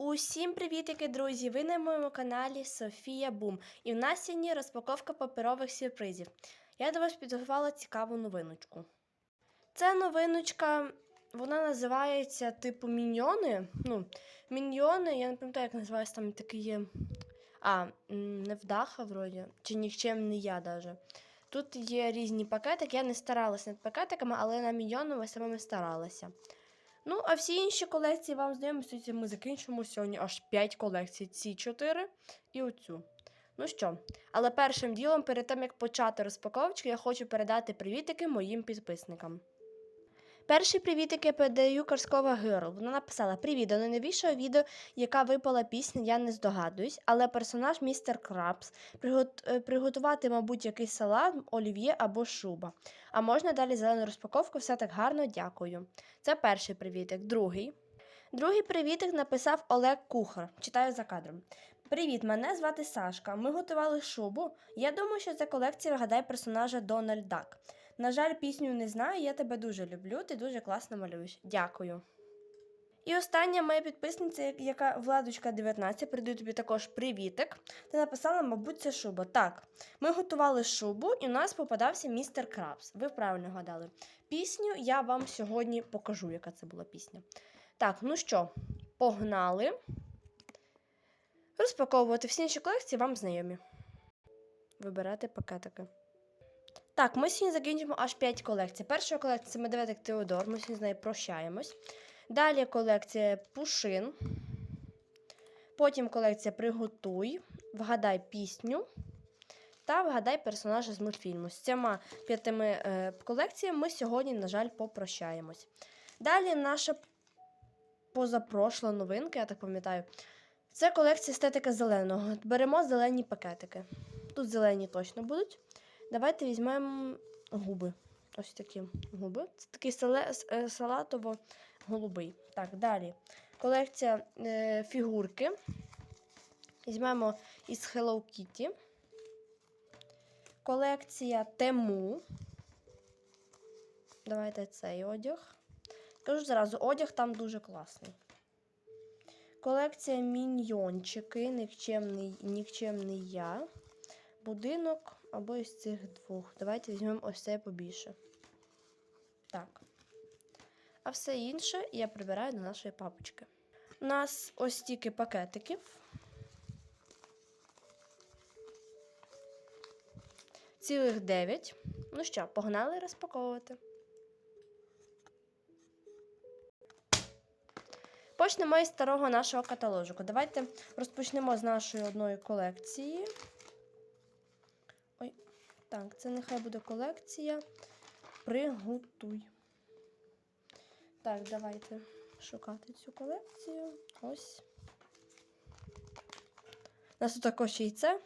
Усім привітики, друзі! Ви на моєму каналі Софія Бум. І в нас сьогодні розпаковка паперових сюрпризів. Я до вас підготувала цікаву новиночку. Ця новиночка, вона називається типу міньйони. Ну, міньйони, я не пам'ятаю, як називається там такі є. А, м, не вдаха, вроді, чи нікчемний я даже. Тут є різні пакетики. Я не старалася над пакетиками, але на міньйони самими старалася. Ну, а всі інші колекції вам знайомі, ми закінчимо сьогодні аж 5 колекцій. Ці 4 і оцю. Ну що, але першим ділом, перед тим як почати розпаковочку, я хочу передати привітики моїм підписникам. Перший привітик я передаю Карскова Герл. Вона написала: Привіт, до найновішого відео, яка випала пісня, я не здогадуюсь, але персонаж містер Крабс. Е, Приготувати, мабуть, якийсь салат, олів'є або шуба. А можна далі зелену розпаковку, все так гарно, дякую. Це перший привітик. Другий. Другий привітик написав Олег Кухар. Читаю за кадром. Привіт, мене звати Сашка. Ми готували шубу. Я думаю, що це колекція вгадай персонажа Дональд Дак. На жаль, пісню не знаю, я тебе дуже люблю, ти дуже класно малюєш. Дякую. І остання моя підписниця, яка Владочка 19, передаю тобі також привітик. Ти написала, мабуть, це шуба. Так, ми готували шубу, і у нас попадався містер Крабс. Ви правильно гадали. Пісню я вам сьогодні покажу, яка це була пісня. Так, ну що, погнали. Розпаковувати всі інші колекції вам знайомі. Вибирати пакетики. Так, ми сьогодні закінчимо аж 5 колекцій. Перша колекція це медведик Теодор, ми сьогодні з нею прощаємось. Далі колекція Пушин. Потім колекція Приготуй, Вгадай пісню та вгадай персонажа з мультфільму. З цими п'ятими е, колекціями ми сьогодні, на жаль, попрощаємось. Далі наша позапрошла новинка, я так пам'ятаю. Це колекція естетика зеленого. Беремо зелені пакетики. Тут зелені точно будуть. Давайте візьмемо губи. Ось такі губи. Це такий е, салатово-голубий. Так, далі. Колекція е, фігурки. Візьмемо із Hello Kitty. Колекція Тему. Давайте цей одяг. Кажу зразу, одяг там дуже класний. Колекція міньйончики, нікчемний, нікчемний я. Будинок або із цих двох. Давайте візьмемо ось це побільше. Так. А все інше я прибираю до нашої папочки. У нас ось стільки пакетиків. Цілих 9. Ну що, погнали розпаковувати. Почнемо із старого нашого каталожику. Давайте розпочнемо з нашої одної колекції. Так, це нехай буде колекція. Приготуй. Так, давайте шукати цю колекцію. Ось. У нас тут також яйце.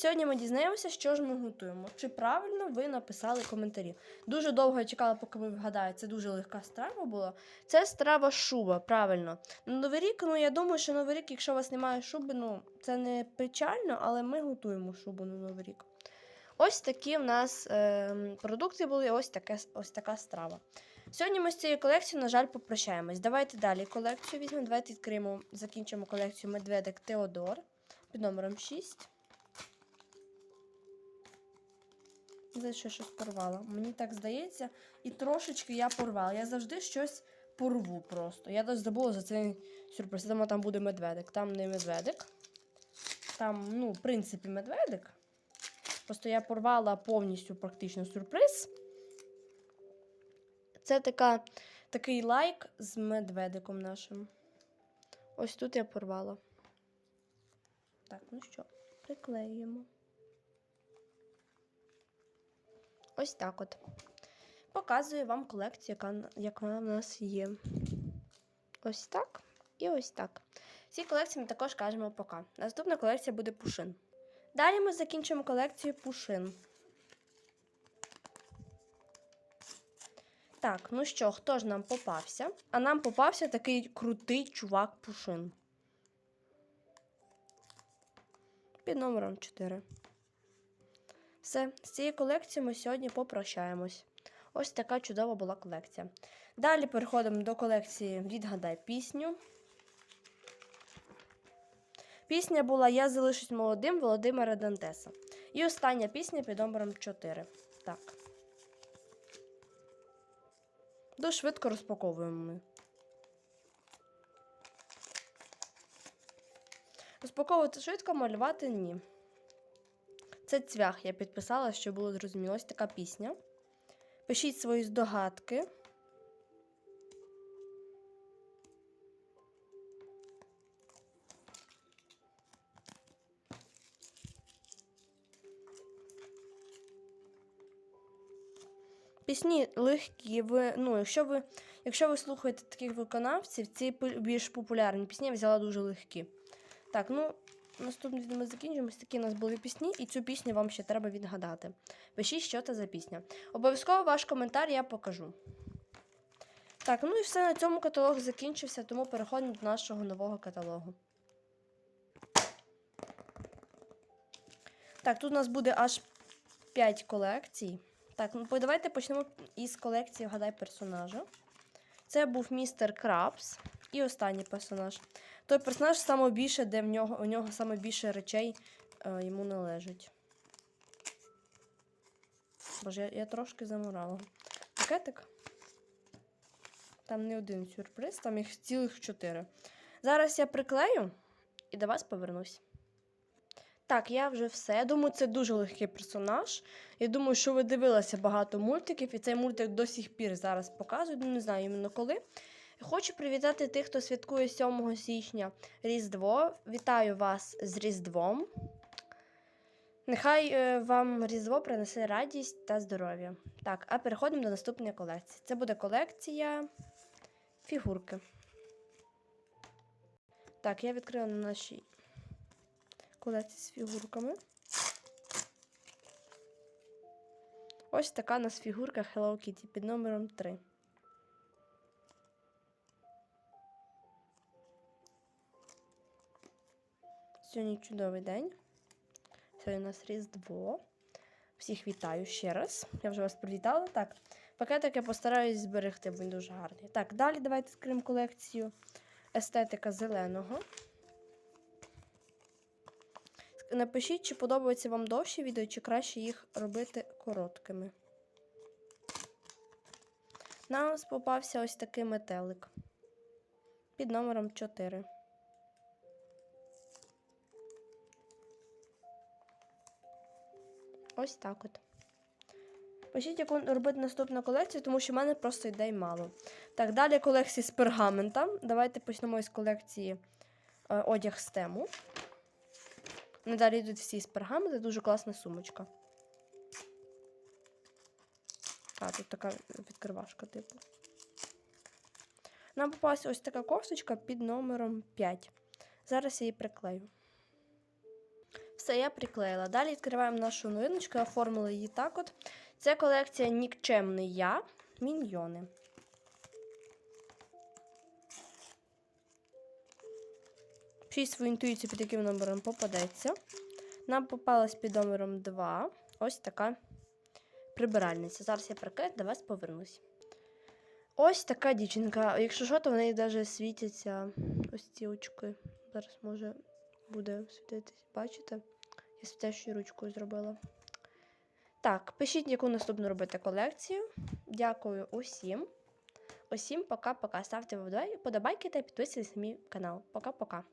Сьогодні ми дізнаємося, що ж ми готуємо. Чи правильно ви написали коментарі. Дуже довго я чекала, поки ви вгадаєте. Це дуже легка страва була. Це страва шуба, правильно. На Новий рік, ну я думаю, що Новий рік, якщо у вас немає шуби, ну це не печально, але ми готуємо шубу на Новий рік. Ось такі в нас е, продукти були, ось, таке, ось така страва. Сьогодні ми з цією колекцією, на жаль, попрощаємось. Давайте далі колекцію візьмемо. Давайте відкриємо, закінчимо колекцію Медведик Теодор під номером 6. Що щось порвала. Мені так здається, і трошечки я порвала. Я завжди щось порву просто. Я навіть забула за цей сюрприз. Я думала, там буде медведик. Там не медведик. Там, ну, в принципі, медведик. Просто я порвала повністю практично сюрприз. Це така, такий лайк з медведиком нашим. Ось тут я порвала. Так, ну що, приклеюємо. Ось так от. Показую вам колекцію, яка, яка в нас є. Ось так і ось так. Ці колекції ми також кажемо пока. Наступна колекція буде пушин. Далі ми закінчимо колекцію пушин. Так, ну що, хто ж нам попався? А нам попався такий крутий чувак пушин. Під номером 4. Все, з цією колекцією ми сьогодні попрощаємось. Ось така чудова була колекція. Далі переходимо до колекції Відгадай пісню. Пісня була Я залишусь молодим Володимира Дантеса. І остання пісня під номером 4. Так. Дуже швидко розпаковуємо ми. Розпаковувати швидко, малювати ні. Це цвях, я підписала, щоб було зрозуміло. Ось така пісня. Пишіть свої здогадки. Пісні легкі. Ви, ну, якщо ви, якщо ви слухаєте таких виконавців, ці більш популярні пісні я взяла дуже легкі. Так, ну, наступний ми закінчимо. Такі у нас були пісні, і цю пісню вам ще треба відгадати. Пишіть, що це за пісня. Обов'язково ваш коментар я покажу. Так, ну і все на цьому каталог закінчився, тому переходимо до нашого нового каталогу. Так, тут у нас буде аж 5 колекцій. Так, ну давайте почнемо із колекції Вгадай персонажа. Це був містер Крабс. І останній персонаж. Той персонаж саме більше, де в нього, у нього саме більше речей е, йому належить. Боже, я, я трошки замурала. Пакетик. Там не один сюрприз, там їх цілих чотири. Зараз я приклею і до вас повернусь. Так, я вже все. Я думаю, це дуже легкий персонаж. Я думаю, що ви дивилися багато мультиків, і цей мультик до сих пір зараз показують, ну не знаю іменно коли. Хочу привітати тих, хто святкує 7 січня Різдво. Вітаю вас з Різдвом. Нехай е, вам Різдво принесе радість та здоров'я. Так, а переходимо до наступної колекції. Це буде колекція фігурки. Так, я відкрила на нашій колекції з фігурками. Ось така у нас фігурка Hello Kitty під номером 3. Сьогодні чудовий день. Сьогодні у нас Різдво. Всіх вітаю ще раз. Я вже вас привітала. Так, пакетик я постараюсь зберегти, бо він дуже гарний. Так, далі давайте скриємо колекцію естетика зеленого. Напишіть, чи подобаються вам довші відео, чи краще їх робити короткими. Нам попався ось такий метелик під номером 4. Ось так от. Пишіть, яку робити наступну колекцію, тому що в мене просто ідей мало. Так, далі колекції з пергамента. Давайте почнемо із колекції е, одяг з тему. Ну, далі йдуть всі з пергамента, дуже класна сумочка. А, тут така відкривашка, типу. Нам попалась ось така кофточка під номером 5. Зараз я її приклею. Все, я приклеїла. Далі відкриваємо нашу новиночку, я оформила її так от. Це колекція Нікчемний я. Міньйони. Пишіть свою інтуїцію, під яким номером попадеться. Нам попалась під номером 2. Ось така прибиральниця. Зараз я приклею, до вас повернусь. Ось така дівчинка. Якщо що, то в неї навіть світяться ось ці очки. Зараз може буде світитись. Бачите? Я світящою ручкою зробила. Так, пишіть, яку наступну робити колекцію. Дякую усім. Усім пока-пока. Ставте вподобайки та підписуйтесь на мій канал. Пока-пока.